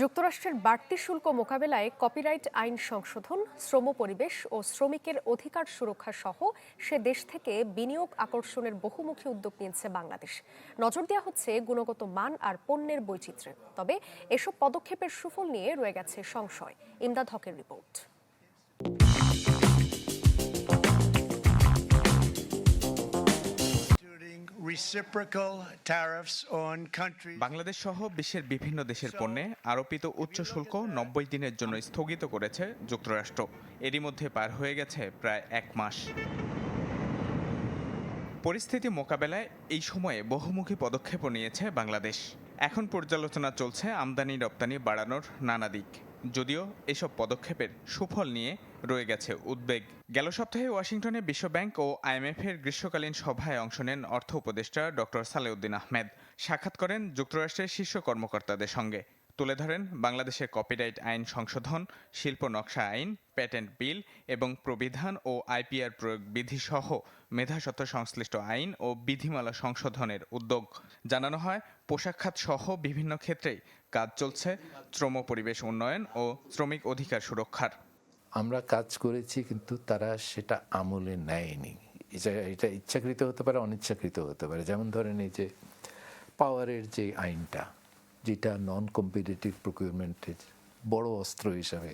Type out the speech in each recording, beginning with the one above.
যুক্তরাষ্ট্রের বাড়তি শুল্ক মোকাবেলায় কপিরাইট আইন সংশোধন, শ্রম পরিবেশ ও শ্রমিকের অধিকার সুরক্ষা সহ সে দেশ থেকে বিনিয়োগ আকর্ষণের বহুমুখী উদ্যোগ নিয়েছে বাংলাদেশ। নজর দেওয়া হচ্ছে গুণগত মান আর পণ্যের বৈচিত্র্যে। তবে এসব পদক্ষেপের সুফল নিয়ে রয়ে গেছে সংশয়। ইমদাদ হকের রিপোর্ট। বাংলাদেশ সহ বিশ্বের বিভিন্ন দেশের পণ্যে আরোপিত উচ্চ শুল্ক নব্বই দিনের জন্য স্থগিত করেছে যুক্তরাষ্ট্র। এরই মধ্যে পার হয়ে গেছে প্রায় এক মাস। পরিস্থিতি মোকাবেলায় এই সময়ে বহুমুখী পদক্ষেপও নিয়েছে বাংলাদেশ। এখন পর্যালোচনা চলছে আমদানি রপ্তানি বাড়ানোর নানা দিক। যদিও এসব পদক্ষেপের সুফল নিয়ে রয়ে গেছে উদ্বেগ। গেল সপ্তাহে ওয়াশিংটনে বিশ্বব্যাংক ও আইএমএফ এর গ্রীষ্মকালীন সভায় অংশ নেন অর্থ উপদেষ্টা ডক্টর সালেউদ্দিন আহমেদ। সাক্ষাৎ করেন যুক্তরাষ্ট্রের শীর্ষ কর্মকর্তাদের সঙ্গে। তুলে ধরেন বাংলাদেশের কপিরাইট আইন সংশোধন, শিল্প নকশা আইন প্যাটেন্ট বিল এবং প্রবিধান ও আইপিআর প্রয়োগ বিধি সহ মেধাস্বত্ব সংশ্লিষ্ট আইন ও বিধিমালা সংশোধনের উদ্যোগ। জানানো হয় পোশাক খাত সহ বিভিন্ন ক্ষেত্রেই কাজ চলছে শ্রম পরিবেশ উন্নয়ন ও শ্রমিক অধিকার সুরক্ষার। আমরা কাজ করেছি কিন্তু তারা সেটা আমলে নেয়নি। এটা ইচ্ছাকৃত হতে পারে, অনিচ্ছাকৃত হতে পারে। যেমন ধরেন এই যে, পাওয়ারের যে আইনটা যেটা নন কম্পিটিটিভ প্রকিউরমেন্টের বড় অস্ত্র হিসাবে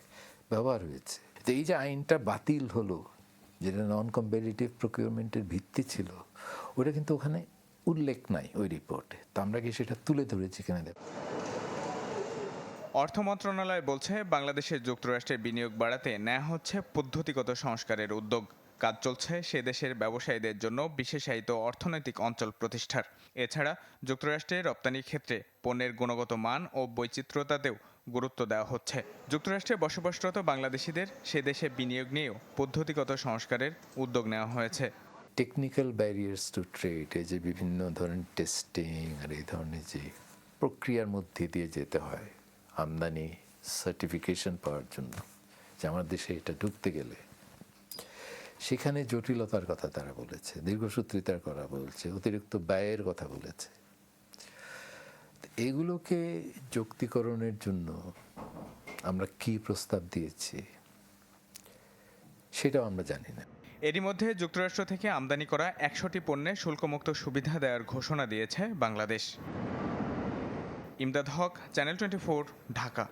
ব্যবহার হয়েছে। তো এই যে আইনটা বাতিল হলো, যেটা নন কম্পিটিটিভ প্রকিউরমেন্টের ভিত্তি ছিল, ওটা কিন্তু ওখানে উল্লেখ নাই ওই রিপোর্টে তো আমরা কি সেটা তুলে ধরেছি কিনা দেখ। অর্থ মন্ত্রণালয় বলছে, বাংলাদেশের যুক্তরাষ্ট্রের বিনিয়োগ বাড়াতে নেওয়া হচ্ছে পদ্ধতিগত সংস্কারের উদ্যোগ। কাজ চলছে সে দেশের ব্যবসায়ীদের জন্য বিশেষায়িত অর্থনৈতিক অঞ্চল প্রতিষ্ঠার। এছাড়া যুক্তরাষ্ট্রে রপ্তানির ক্ষেত্রে পণ্যের গুণগত মান ও বৈচিত্র্যতাতেও গুরুত্ব দেওয়া হচ্ছে। যুক্তরাষ্ট্রে বসবাসরত বাংলাদেশিদের সে দেশে বিনিয়োগ নিয়েও পদ্ধতিগত সংস্কারের উদ্যোগ নেওয়া হয়েছে। টেকনিক্যাল ব্যারিয়ার্স টু ট্রেড এই যে বিভিন্ন ধরনের টেস্টিং আর এই ধরনের যে প্রক্রিয়ার মধ্যে দিয়ে যেতে হয়, আমদানি সার্টিফিকেশন পাওয়ার জন্য, যে আমার দেশে এটা ঢুকতে গেলে সেখানে জটিলতার কথা তারা বলেছে, দীর্ঘসূত্রিতার কথা বলছে, অতিরিক্ত ব্যয়ের কথা বলেছে। এগুলোকে যুক্তিকরণের জন্য আমরা কি প্রস্তাব দিয়েছি সেটাও আমরা জানি না। এরই মধ্যে যুক্তরাষ্ট্র থেকে আমদানি করা একশোটি পণ্যে শুল্কমুক্ত সুবিধা দেওয়ার ঘোষণা দিয়েছে Bangladesh. Imdad Haq, channel twenty Dhaka.